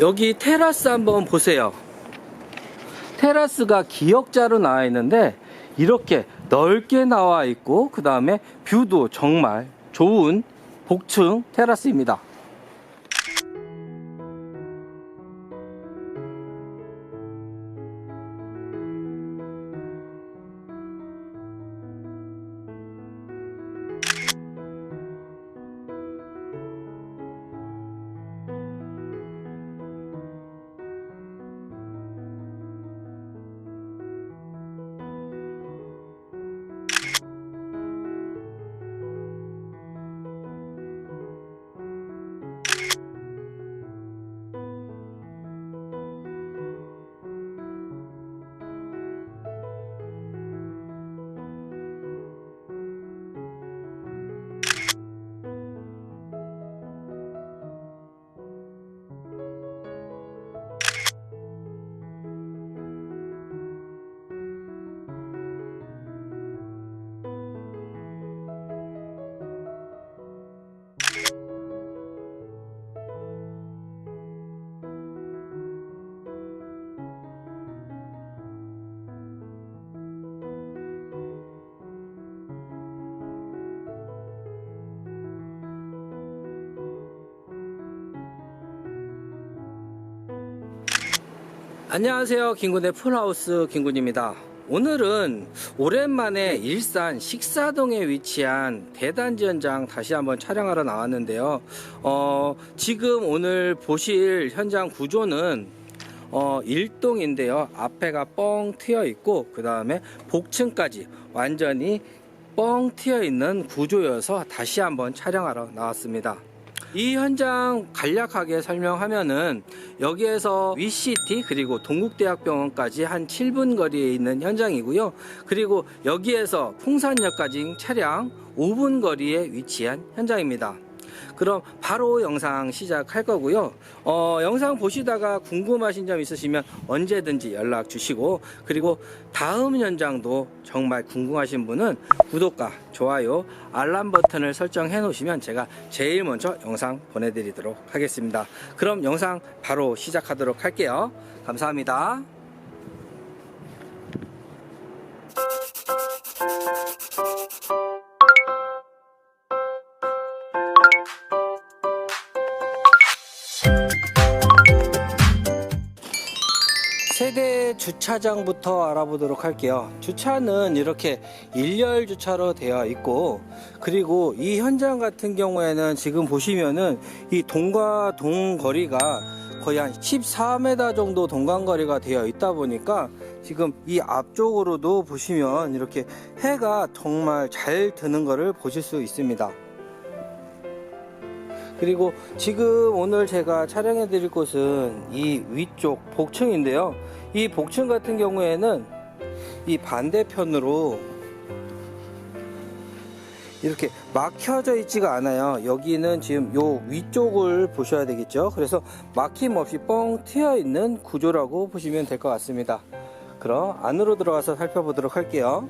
여기 테라스 한번 보세요. 테라스가 기역자로 나와 있는데 이렇게 넓게 나와 있고 그 다음에 뷰도 정말 좋은 복층 테라스입니다. 안녕하세요. 김군의 풀하우스 김군입니다. 오늘은 오랜만에 일산 식사동에 위치한 대단지 현장 다시 한번 촬영하러 나왔는데요. 어, 지금 오늘 보실 현장 구조는 어, 1동인데요. 앞에가 뻥 트여 있고 그 다음에 복층까지 완전히 뻥 트여 있는 구조여서 다시 한번 촬영하러 나왔습니다. 이 현장 간략하게 설명하면은 여기에서 위시티 그리고 동국대학병원까지 한 7분 거리에 있는 현장이고요. 그리고 여기에서 풍산역까지 차량 5분 거리에 위치한 현장입니다. 그럼 바로 영상 시작할 거고요. 어, 영상 보시다가 궁금하신 점 있으시면 언제든지 연락 주시고 그리고 다음 현장도 정말 궁금하신 분은 구독과 좋아요, 알람 버튼을 설정해 놓으시면 제가 제일 먼저 영상 보내드리도록 하겠습니다. 그럼 영상 바로 시작하도록 할게요. 감사합니다. 주차장부터 알아보도록 할게요. 주차는 이렇게 일렬 주차로 되어 있고, 그리고 이 현장 같은 경우에는 지금 보시면은 이 동과 동 거리가 거의 한 14m 정도 동간거리가 되어 있다 보니까 지금 이 앞쪽으로도 보시면 이렇게 해가 정말 잘 드는 것을 보실 수 있습니다. 그리고 지금 오늘 제가 촬영해 드릴 곳은 이 위쪽 복층인데요. 이 복층 같은 경우에는 이 반대편으로 이렇게 막혀져 있지가 않아요. 여기는 지금 요 위쪽을 보셔야 되겠죠. 그래서 막힘 없이 뻥 트여 있는 구조라고 보시면 될 것 같습니다. 그럼 안으로 들어가서 살펴보도록 할게요.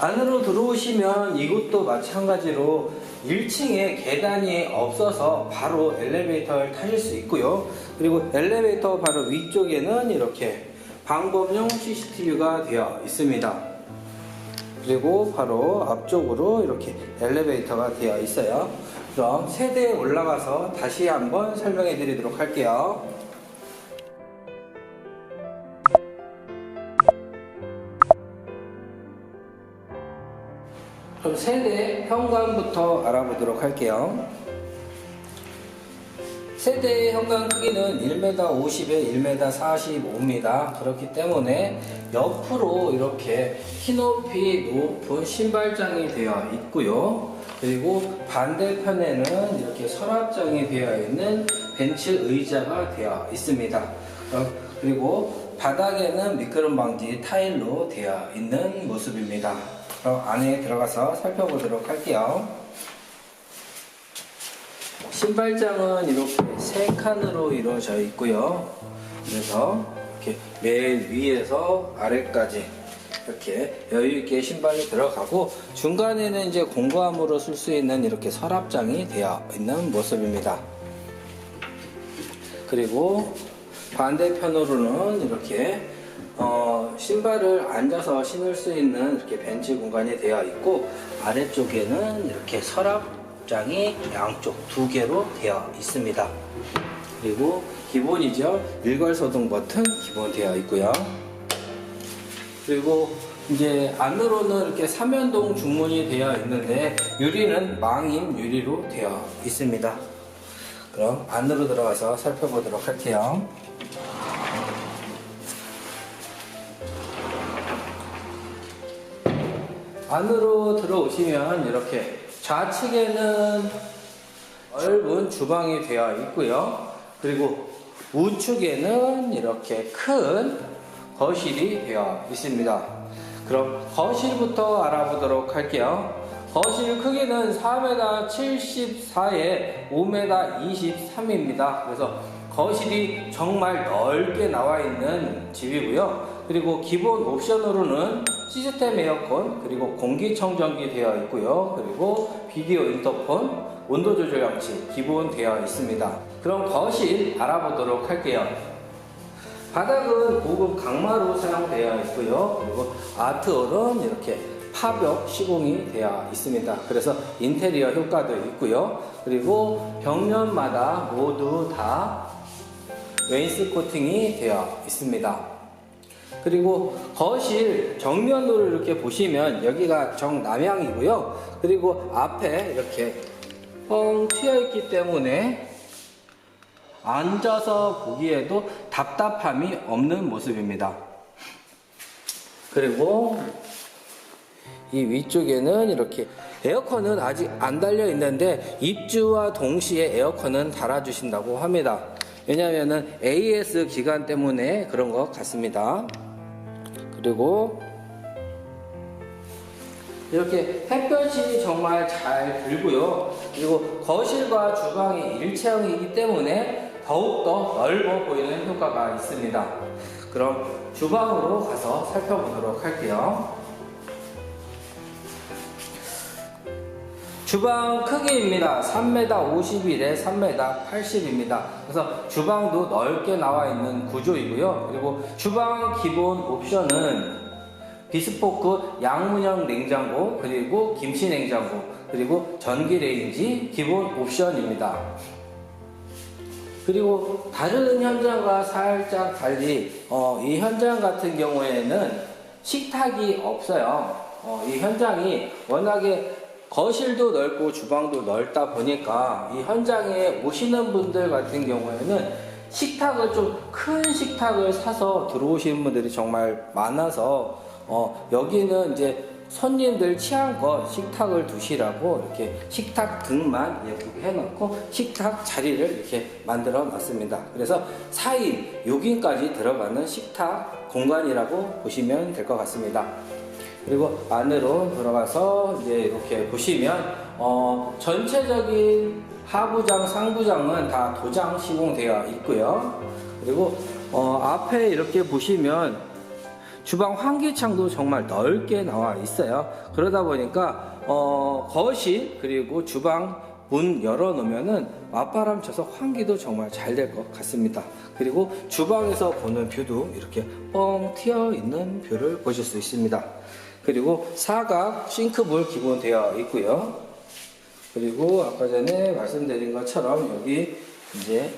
안으로 들어오시면 이곳도 마찬가지로 1층에 계단이 없어서 바로 엘리베이터를 타실 수 있고요. 그리고 엘리베이터 바로 위쪽에는 이렇게 방범용 CCTV가 되어 있습니다. 그리고 바로 앞쪽으로 이렇게 엘리베이터가 되어 있어요. 그럼 세대에 올라가서 다시 한번 설명해 드리도록 할게요. 그럼 세대 현관부터 알아보도록 할게요. 세대의 현관 크기는 1m 50에 1m 45입니다. 그렇기 때문에 옆으로 이렇게 키 높이 높은 신발장이 되어 있고요. 그리고 반대편에는 이렇게 서랍장이 되어 있는 벤츠 의자가 되어 있습니다. 어, 그리고 바닥에는 미끄럼 방지 타일로 되어 있는 모습입니다. 그럼 안에 들어가서 살펴보도록 할게요. 신발장은 이렇게 세 칸으로 이루어져 있고요. 그래서 이렇게 맨 위에서 아래까지 이렇게 여유 있게 신발이 들어가고 중간에는 이제 공구함으로 쓸 수 있는 이렇게 서랍장이 되어 있는 모습입니다. 그리고 반대편으로는 이렇게 어, 신발을 앉아서 신을 수 있는 이렇게 벤치 공간이 되어 있고 아래쪽에는 이렇게 서랍장이 양쪽 두 개로 되어 있습니다. 그리고 기본이죠. 일괄 소등 버튼 기본 되어 있고요. 그리고 이제 안으로는 이렇게 삼연동 중문이 되어 있는데 유리는 망인 유리로 되어 있습니다. 그럼 안으로 들어가서 살펴보도록 할게요. 안으로 들어오시면 이렇게 좌측에는 넓은 주방이 되어 있고요. 그리고 우측에는 이렇게 큰 거실이 되어 있습니다. 그럼 거실부터 알아보도록 할게요. 거실 크기는 4m 74에 5m 23입니다. 그래서 거실이 정말 넓게 나와 있는 집이고요. 그리고 기본 옵션으로는 시스템 에어컨, 그리고 공기청정기 되어 있고요. 그리고 비디오 인터폰, 온도 조절 장치 기본 되어 있습니다. 그럼 거실 알아보도록 할게요. 바닥은 고급 강마로 사용되어 있고요. 그리고 아트홀은 이렇게 파벽 시공이 되어 있습니다. 그래서 인테리어 효과도 있고요. 그리고 벽면마다 모두 다 웨인스 코팅이 되어 있습니다. 그리고 거실 정면으로 이렇게 보시면 여기가 정남향이고요. 그리고 앞에 이렇게 뻥 튀어 있기 때문에 앉아서 보기에도 답답함이 없는 모습입니다. 그리고 이 위쪽에는 이렇게 에어컨은 아직 안 달려 있는데 입주와 동시에 에어컨은 달아주신다고 합니다. 왜냐하면 AS 기간 때문에 그런 것 같습니다. 그리고 이렇게 햇볕이 정말 잘 들고요. 그리고 거실과 주방이 일체형이기 때문에 더욱더 넓어 보이는 효과가 있습니다. 그럼 주방으로 가서 살펴보도록 할게요. 주방 크기입니다. 3m 51에 3m 80입니다. 그래서 주방도 넓게 나와 있는 구조이고요. 그리고 주방 기본 옵션은 비스포크 양문형 냉장고 그리고 김치 냉장고 그리고 전기 레인지 기본 옵션입니다. 그리고 다른 현장과 살짝 달리 어, 이 현장 같은 경우에는 식탁이 없어요. 어, 이 현장이 워낙에 거실도 넓고 주방도 넓다 보니까 이 현장에 오시는 분들 같은 경우에는 식탁을 좀 큰 식탁을 사서 들어오시는 분들이 정말 많아서 어, 여기는 이제 손님들 취향껏 식탁을 두시라고 이렇게 식탁 등만 예쁘게 해놓고 식탁 자리를 이렇게 만들어 놨습니다. 그래서 4인 6인까지 들어가는 식탁 공간이라고 보시면 될 것 같습니다. 그리고 안으로 들어가서 이제 이렇게 보시면 어, 전체적인 하부장, 상부장은 다 도장 시공되어 있고요. 그리고 어, 앞에 이렇게 보시면 주방 환기창도 정말 넓게 나와 있어요. 그러다 보니까 어, 거실 그리고 주방 문 열어 놓으면은 맞바람 쳐서 환기도 정말 잘 될 것 같습니다. 그리고 주방에서 보는 뷰도 이렇게 뻥 튀어 있는 뷰를 보실 수 있습니다. 그리고 사각 싱크볼 기본 되어 있고요. 그리고 아까 전에 말씀드린 것처럼 여기 이제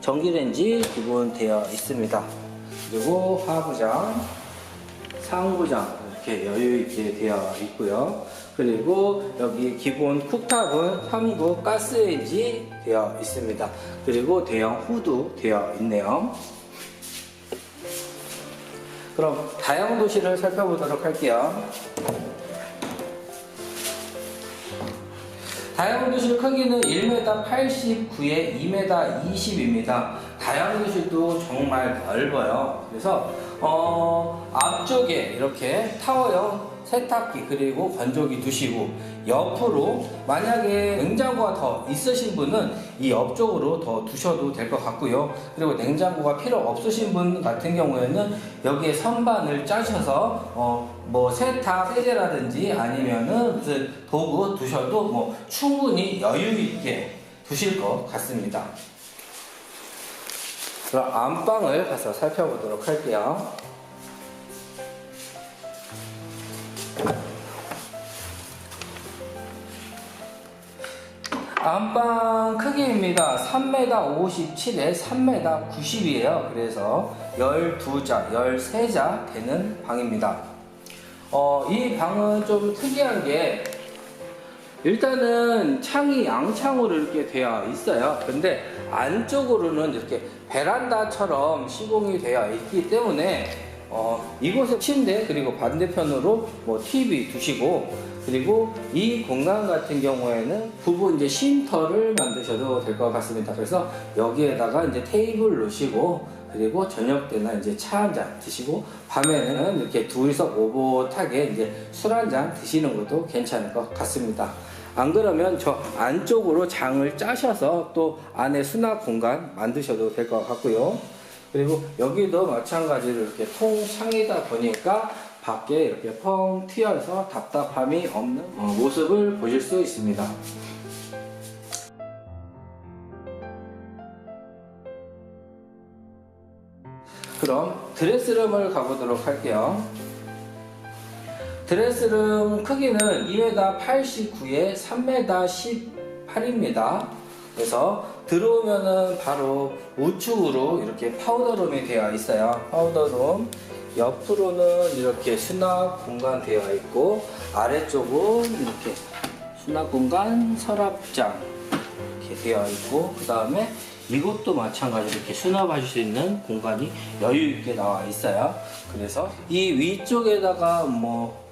전기레인지 기본 되어 있습니다. 그리고 하부장, 상부장 이렇게 여유 있게 되어 있고요. 그리고 여기 기본 쿡탑은 3구 가스레인지 되어 있습니다. 그리고 대형 후드 되어 있네요. 그럼 다용도실을 살펴보도록 할게요. 다용도실 크기는 1m 89에 2m 20입니다. 다용도실도 정말 넓어요. 그래서 어, 앞쪽에 이렇게 타워형 세탁기 그리고 건조기 두시고 옆으로 만약에 냉장고가 더 있으신 분은 이 옆쪽으로 더 두셔도 될 것 같고요. 그리고 냉장고가 필요 없으신 분 같은 경우에는 여기에 선반을 짜셔서 어, 뭐 세탁 세제라든지 아니면은 무슨 도구 두셔도 뭐 충분히 여유 있게 두실 것 같습니다. 그럼 안방을 가서 살펴보도록 할게요. 안방 크기입니다. 3m 57에 3m 90이에요. 그래서 12자, 13자 되는 방입니다. 어, 이 방은 좀 특이한 게 일단은 창이 양창으로 이렇게 되어 있어요. 근데 안쪽으로는 이렇게 베란다처럼 시공이 되어 있기 때문에 어, 이곳에 침대 그리고 반대편으로 뭐 TV 두시고 그리고 이 공간 같은 경우에는 부부 이제 쉼터를 만드셔도 될 것 같습니다. 그래서 여기에다가 이제 테이블 놓으시고 그리고 저녁 때나 이제 차 한 잔 드시고 밤에는 이렇게 둘이서 오붓하게 이제 술 한 잔 드시는 것도 괜찮을 것 같습니다. 안 그러면 저 안쪽으로 장을 짜셔서 또 안에 수납 공간 만드셔도 될 것 같고요. 그리고 여기도 마찬가지로 이렇게 통창이다 보니까 밖에 이렇게 펑 튀어서 답답함이 없는 어, 모습을 보실 수 있습니다. 그럼 드레스룸을 가보도록 할게요. 드레스룸 크기는 2m 89에 3m 18입니다. 그래서 들어오면은 바로 우측으로 이렇게 파우더룸이 되어 있어요. 파우더룸 옆으로는 이렇게 수납 공간 되어 있고 아래쪽은 이렇게 수납 공간 서랍장 이렇게 되어 있고 그 다음에 이것도 마찬가지로 이렇게 수납하실 수 있는 공간이 여유 있게 나와 있어요. 그래서 이 위쪽에다가 뭐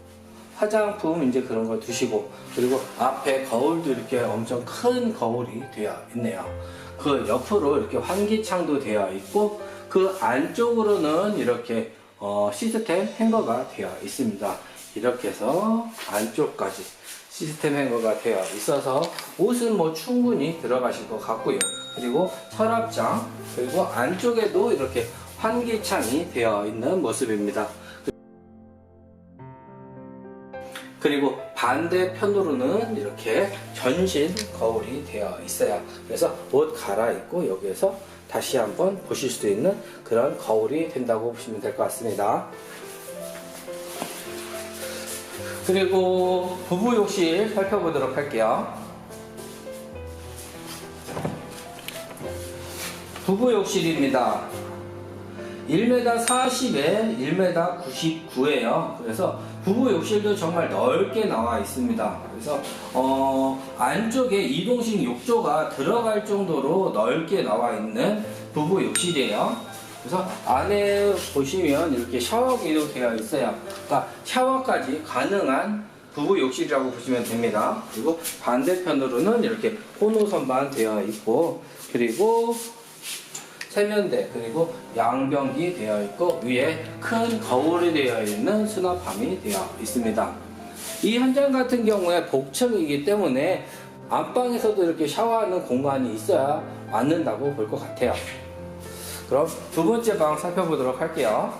화장품 이제 그런 걸 두시고 그리고 앞에 거울도 이렇게 엄청 큰 거울이 되어 있네요. 그 옆으로 이렇게 환기창도 되어 있고 그 안쪽으로는 이렇게 어, 시스템 행거가 되어 있습니다. 이렇게 해서 안쪽까지 시스템 행거가 되어 있어서 옷은 뭐 충분히 들어가실 것 같고요. 그리고 서랍장 그리고 안쪽에도 이렇게 환기창이 되어 있는 모습입니다. 그리고 반대편으로는 이렇게 전신 거울이 되어 있어요. 그래서 옷 갈아입고 여기에서 다시 한번 보실 수 있는 그런 거울이 된다고 보시면 될 것 같습니다. 그리고 부부 욕실 살펴보도록 할게요. 부부 욕실입니다. 1m 40에 1m 99예요. 그래서 부부 욕실도 정말 넓게 나와 있습니다. 그래서 어, 안쪽에 이동식 욕조가 들어갈 정도로 넓게 나와 있는 부부 욕실이에요. 그래서 안에 보시면 이렇게 샤워기도 되어 있어요. 그러니까 샤워까지 가능한 부부 욕실이라고 보시면 됩니다. 그리고 반대편으로는 이렇게 코너 선반 되어 있고 그리고 세면대 그리고 양변기 되어 있고 위에 큰 거울이 되어 있는 수납함이 되어 있습니다. 이 현장 같은 경우에 복층이기 때문에 안방에서도 이렇게 샤워하는 공간이 있어야 맞는다고 볼 것 같아요. 그럼 두 번째 방 살펴보도록 할게요.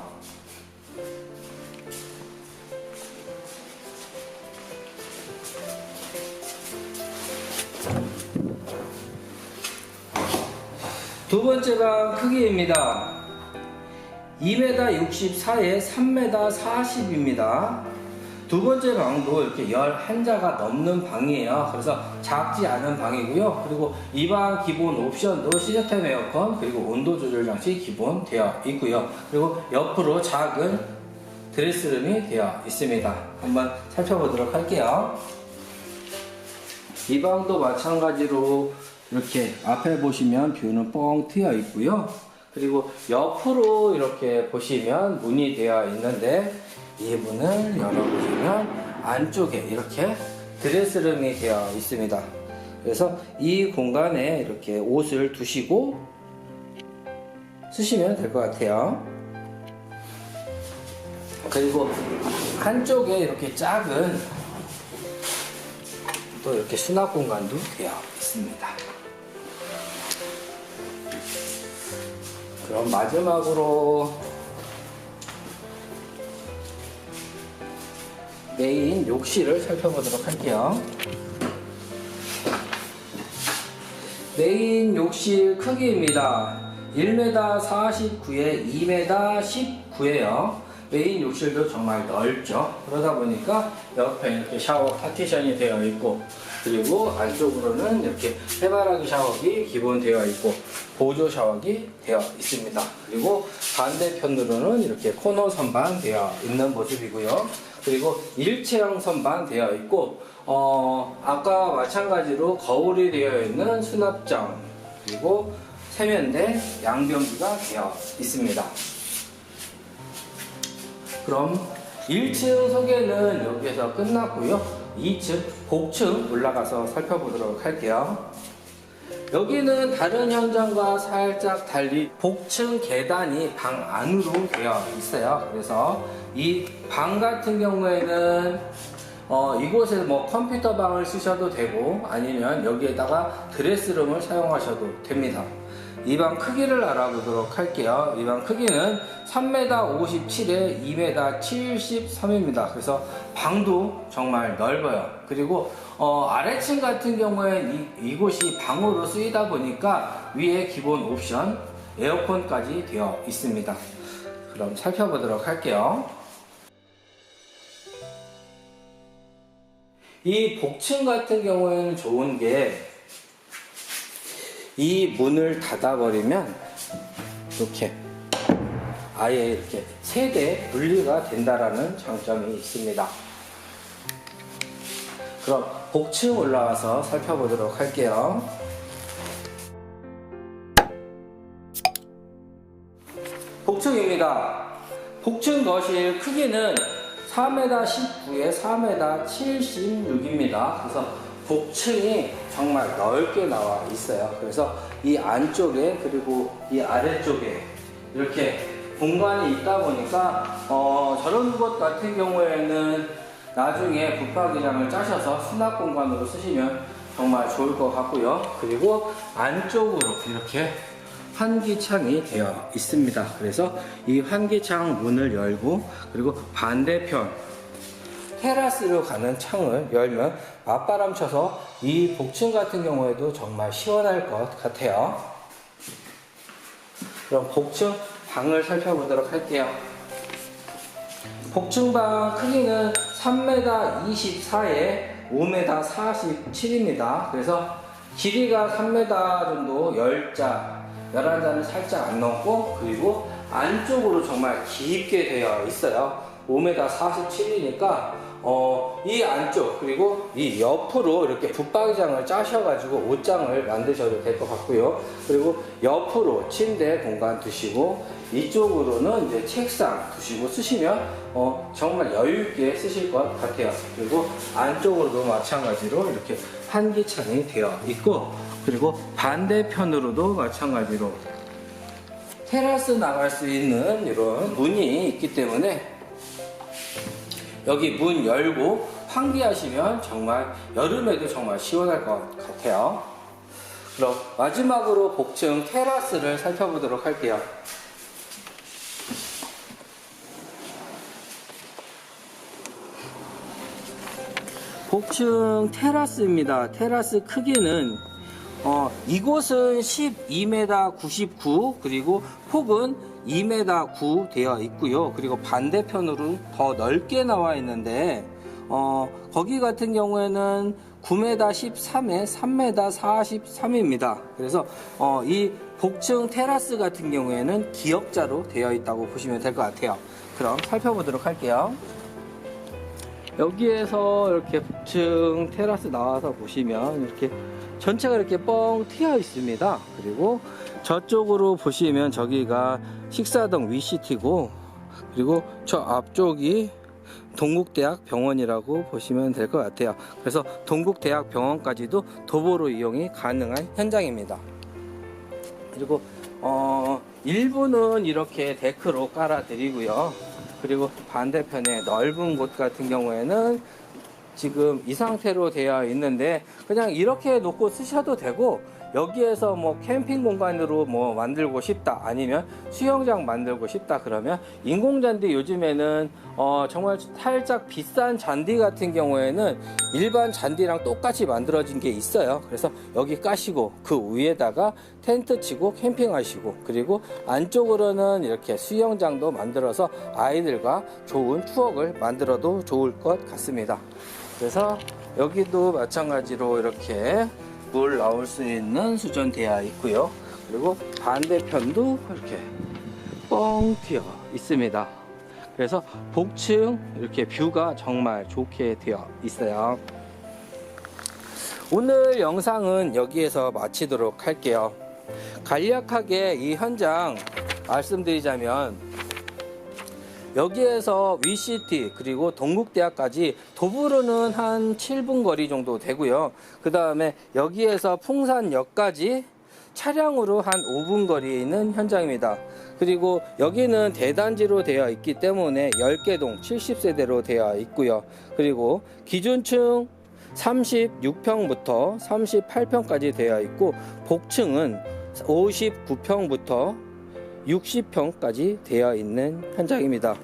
두 번째 방 크기입니다. 2m 64에 3m 40입니다. 두 번째 방도 이렇게 11자가 넘는 방이에요. 그래서 작지 않은 방이고요. 그리고 이 방 기본 옵션도 시스템 에어컨 그리고 온도 조절 장치 기본 되어 있고요. 그리고 옆으로 작은 드레스룸이 되어 있습니다. 한번 살펴보도록 할게요. 이 방도 마찬가지로 이렇게 앞에 보시면 뷰는 뻥 트여 있고요. 그리고 옆으로 이렇게 보시면 문이 되어 있는데 이 문을 열어보시면 안쪽에 이렇게 드레스룸이 되어 있습니다. 그래서 이 공간에 이렇게 옷을 두시고 쓰시면 될 것 같아요. 그리고 한쪽에 이렇게 작은 또 이렇게 수납 공간도 되어 있습니다. 그럼 마지막으로 메인 욕실을 살펴보도록 할게요. 메인 욕실 크기입니다. 1m 49에 2m 19예요. 메인 욕실도 정말 넓죠. 그러다 보니까 옆에 이렇게 샤워 파티션이 되어 있고 그리고 안쪽으로는 이렇게 해바라기 샤워기 기본 되어 있고 보조 샤워기 되어 있습니다. 그리고 반대편으로는 이렇게 코너 선반 되어 있는 모습이고요. 그리고 일체형 선반 되어 있고 어, 아까 마찬가지로 거울이 되어 있는 수납장 그리고 세면대 양변기가 되어 있습니다. 그럼 1층 소개는 여기에서 끝났고요. 2층 복층 올라가서 살펴보도록 할게요. 여기는 다른 현장과 살짝 달리 복층 계단이 방 안으로 되어 있어요. 그래서 이 방 같은 경우에는 어, 이곳에 뭐 컴퓨터 방을 쓰셔도 되고 아니면 여기에다가 드레스룸을 사용하셔도 됩니다. 이 방 크기를 알아보도록 할게요. 이 방 크기는 3m 57에 2m 73입니다. 그래서 방도 정말 넓어요. 그리고 어, 아래층 같은 경우에 이, 이곳이 방으로 쓰이다 보니까 위에 기본 옵션 에어컨까지 되어 있습니다. 그럼 살펴보도록 할게요. 이 복층 같은 경우에는 좋은 게 이 문을 닫아버리면 이렇게 아예 이렇게 세대 분리가 된다라는 장점이 있습니다. 그럼 복층 올라와서 살펴보도록 할게요. 복층입니다. 복층 거실 크기는 4m 19에 4m 76입니다. 그래서 복층이 정말 넓게 나와 있어요. 그래서 이 안쪽에 그리고 이 아래쪽에 이렇게 공간이 있다 보니까 어, 저런 것 같은 경우에는 나중에 붙박이장을 짜셔서 수납 공간으로 쓰시면 정말 좋을 것 같고요. 그리고 안쪽으로 이렇게 환기창이 되어 있습니다. 그래서 이 환기창 문을 열고 그리고 반대편 테라스로 가는 창을 열면 맞바람 쳐서 이 복층 같은 경우에도 정말 시원할 것 같아요. 그럼 복층 방을 살펴보도록 할게요. 복층방 크기는 3m 24에 5m 47입니다. 그래서 길이가 3m 정도 10자, 11자는 살짝 안 넘고 그리고 안쪽으로 정말 깊게 되어 있어요. 5m 47이니까 어, 이 안쪽 그리고 이 옆으로 이렇게 붙박이장을 짜셔가지고 옷장을 만드셔도 될 것 같고요. 그리고 옆으로 침대 공간 두시고 이쪽으로는 이제 책상 두시고 쓰시면 어, 정말 여유 있게 쓰실 것 같아요. 그리고 안쪽으로도 마찬가지로 이렇게 환기창이 되어 있고 그리고 반대편으로도 마찬가지로 테라스 나갈 수 있는 이런 문이 있기 때문에 여기 문 열고 환기하시면 정말 여름에도 정말 시원할 것 같아요. 그럼 마지막으로 복층 테라스를 살펴보도록 할게요. 복층 테라스입니다. 테라스 크기는 어, 이곳은 12m 99 그리고 폭은 2m 9 되어 있고요. 그리고 반대편으로 더 넓게 나와 있는데 어, 거기 같은 경우에는 9m 13에 3m 43입니다. 그래서 어, 이 복층 테라스 같은 경우에는 기역자로 되어 있다고 보시면 될 것 같아요. 그럼 살펴보도록 할게요. 여기에서 이렇게 북층 테라스 나와서 보시면 이렇게 전체가 이렇게 뻥 튀어 있습니다. 그리고 저쪽으로 보시면 저기가 식사동 위시티고 그리고 저 앞쪽이 동국대학 병원이라고 보시면 될 것 같아요. 그래서 동국대학 병원까지도 도보로 이용이 가능한 현장입니다. 그리고 어, 일부는 이렇게 데크로 깔아 드리고요. 그리고 반대편에 넓은 곳 같은 경우에는 지금 이 상태로 되어 있는데 그냥 이렇게 놓고 쓰셔도 되고 여기에서 뭐 캠핑 공간으로 뭐 만들고 싶다 아니면 수영장 만들고 싶다 그러면 인공 잔디 요즘에는 어 정말 살짝 비싼 잔디 같은 경우에는 일반 잔디랑 똑같이 만들어진 게 있어요. 그래서 여기 까시고 그 위에다가 텐트 치고 캠핑하시고 그리고 안쪽으로는 이렇게 수영장도 만들어서 아이들과 좋은 추억을 만들어도 좋을 것 같습니다 그래서 여기도 마찬가지로 이렇게 물 나올 수 있는 수전되어 있고요. 그리고 반대편도 이렇게 뻥 튀어 있습니다. 그래서 복층 이렇게 뷰가 정말 좋게 되어 있어요. 오늘 영상은 여기에서 마치도록 할게요. 간략하게 이 현장 말씀드리자면 여기에서 위시티 그리고 동국대학까지 도보로는 한 7분 거리 정도 되고요. 그 다음에 여기에서 풍산역까지 차량으로 한 5분 거리에 있는 현장입니다. 그리고 여기는 대단지로 되어 있기 때문에 10개 동 70세대로 되어 있고요. 그리고 기준층 36평부터 38평까지 되어 있고 복층은 59평부터 60평까지 되어 있는 현장입니다.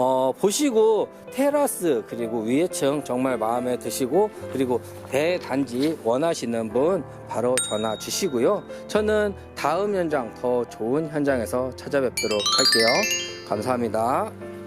어, 보시고 테라스 그리고 위에층 정말 마음에 드시고 그리고 대단지 원하시는 분 바로 전화 주시고요. 저는 다음 현장 더 좋은 현장에서 찾아뵙도록 할게요. 감사합니다.